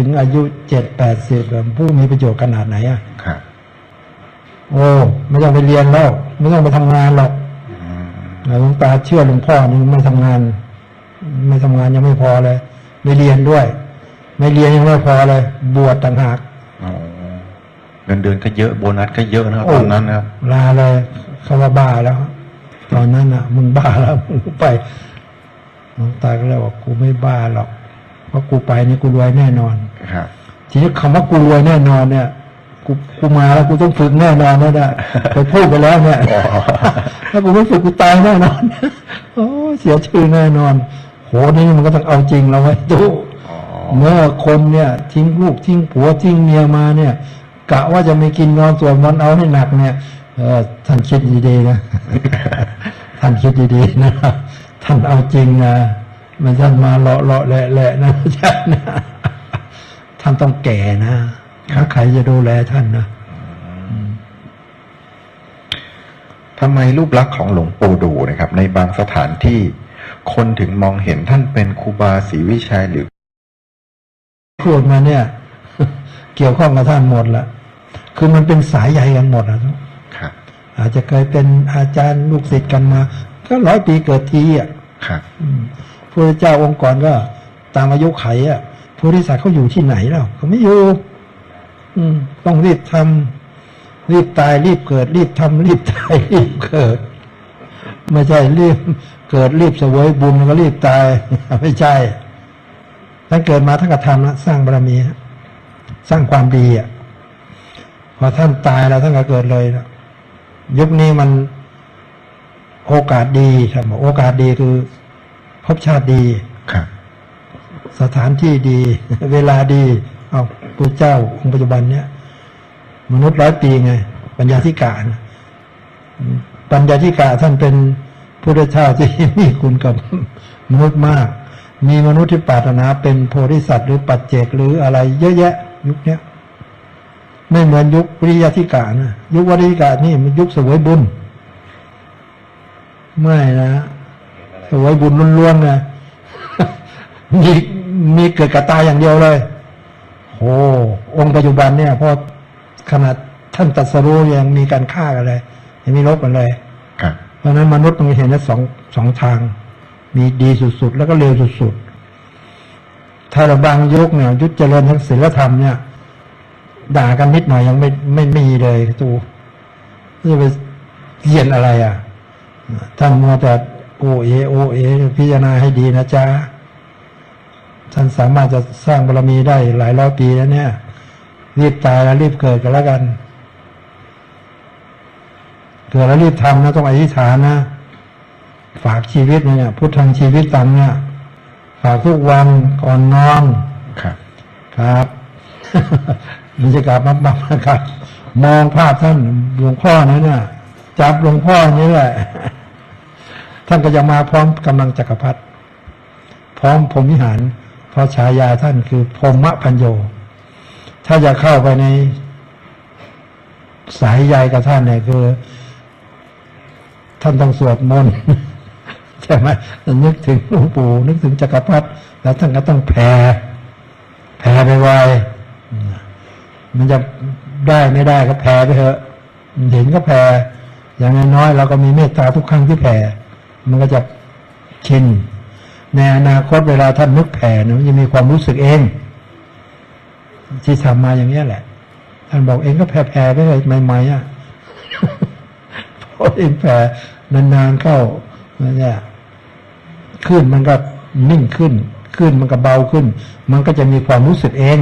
ถึงอายุเจ็ดแปดสิบผู้มีประโยชน์ขนาดไหนอะครับ โอ้ไม่ต้องไปเรียนแล้ว ไม่ต้องไปทำงานหรอกอืมหลวงตาเชื่อหลวงพ่อนี่ไม่ทำงาน ไม่ทำงานยังไม่พอเลย ไม่เรียนด้วย ไม่เรียนยังไม่พอเลย บวชต่างหากอ๋อเงินเดือนก็เยอะโบนัสก็เยอะนะครับตอนนั้นนะครับลาเลยเขาว่าบ้าแล้ว ตอนนั้นอะ มึงบ้าแล้วมึงไปหลวงตาก็เลยบอกกูไม่บ้าหรอก เพราะกูไปนี่กูรวยแน่นอนครับทีนี้คำว่ากูรวยแน่นอนเนี่ยกูกูมาแล้วกูต้องฝึกแน่นอนนะเนี่ยไปพูดไปแล้วเนี่ยอ๋อถ้ากูไม่ฝึกกูตายแน่นอนโอ้เสียชื่อแน่นอน โหนี่มันก็ต้องเอาจริงแล้วไว้ยดูอ๋อเมื่อคนเนี่ยทิ้งลูกทิ้งผัวทิ้งเมียมาเนี่ยกะว่าจะไม่กินนอนส่วนมันเอาให้หนักเนี่ยเออท่านคิดดีๆนะ ท่านคิดดีๆนะ ท่านเอาจริงนะไม่ท่านมาเลาะเลาะๆแหละๆนะท่านนะท่านต้องแก่นะถ้าใครจะดูแลท่านนะทำไมรูปลักษณ์ของหลวงปู่ดูนะครับ ในบางสถานที่คนถึงมองเห็นท่านเป็นครูบาศรีวิชัยหรือพูดมาเนี่ย เกี่ยวข้องกับท่านหมดละคือมันเป็นสายใยกันหมดอะครับอาจจะเคยเป็นอาจารย์ลูกศิษย์กันมา ก็ร้อยปีเกิดทีอะครับอืม พระเจ้าองค์กรก็ ตามอายุไขอะโพธิสัตว์เขาอยู่ที่ไหนแล้วเขาไม่อยู่ อืม ต้องรีบทำรีบตาย รีบเกิด รีบทำรีบตาย รีบเกิด ไม่ใช่รีบ เกิดรีบเสวยบุญแล้วก็รีบตายไม่ใช่ท่านเกิดมาท่านก็ทำนะสร้างบารมีสร้างความดีอะพอท่านตายแล้วท่านก็เกิดเลยนะยุคนี้มันโอกาสดีครับโอกาสดีคือ ภพชาติดีครับ สถานที่ดี เวลาดี เอาพระเจ้าองค์ปัจจุบันเนี้ยมนุษย์ร้อยปีไง ปัญญาธิกานะปัญญาธิกาท่านเป็นพุทธเจ้าที่มีคุณกับมนุษย์มาก มีมนุษย์ที่ปรารถนาเป็นโพธิสัตว์หรือปัจเจกหรืออะไร เยอะแยะ ยุคเนี้ยไม่เหมือนยุควิริยาธิกานะยุควิริยาธิกานี่มันยุคเสวยบุญ ไม่นะ เสวยบุญล้วนๆนะมีมีเกิดกับตายอย่างเดียวเลยโอ้องค์ปัจจุบันเนี่ยพอขนาดท่านตรัสรู้ยังมีการฆ่ากันเลยยังมีลบกันเลยครับเพราะฉะนั้นมนุษย์มันเห็นได้สองสองทาง มีดีสุดๆ แล้วก็เลวสุดๆ ถ้าเราบางยุคเนี่ยยุคเจริญทางศีลธรรมเนี่ย ด่ากันนิดหน่อยยังไม่ไม่ไม่มีเลยตูจะไปเรียนอะไรอะท่านมัวแต่ โอเอโอเอพิจารณาให้ดีนะจ๊ะท่านสามารถจะสร้างบารมีได้หลายร้อยปีแล้วเนี่ย รีบตายแล้วรีบเกิดกันแล้วกัน เกิดแล้วรีบทำนะต้องอธิษฐานนะ ฝากชีวิตเนี่ยพุทธังชีวิตตังเนี่ย ฝากทุกวันก่อนนอนครับ ครับบรรยากาศบับๆนะครับ มองภาพท่านหลวงพ่อนั้นน่ะจับหลวงพ่อนี้แหละ ท่านก็จะมาพร้อมกำลังจักรพรรดิพร้อมพรมวิหาร เพราะฉายาท่านคือพรหมพัญโย ถ้าจะเข้าไปในสายใยกับท่านเนี่ยคือ ท่านต้องสวดมนต์ใช่ไหมนึกถึงหลวงปู่นึกถึงจักรพรรดิแล้วท่านก็ต้องแผ่แผ่ไปไวมันจะได้ไม่ได้ก็แผ่ไปเถอะเห็นก็แผ่อย่างน้อยเราก็มีเมตตาทุกครั้งที่แผ่ มันก็จะชินในอนาคตเวลาท่านนึกแผ่เนี่ยมันจะมีความรู้สึกเองที่ทำมาอย่างนี้ยแหละ ท่านบอกเองก็แผ่แผ่ไปเลยใหม่ๆอะพอเองแผ่นานๆเข้าเนี่ยขึ้นมันก็นิ่งขึ้น ขึ้นมันก็เบาขึ้น มันก็จะมีความรู้สึกเอง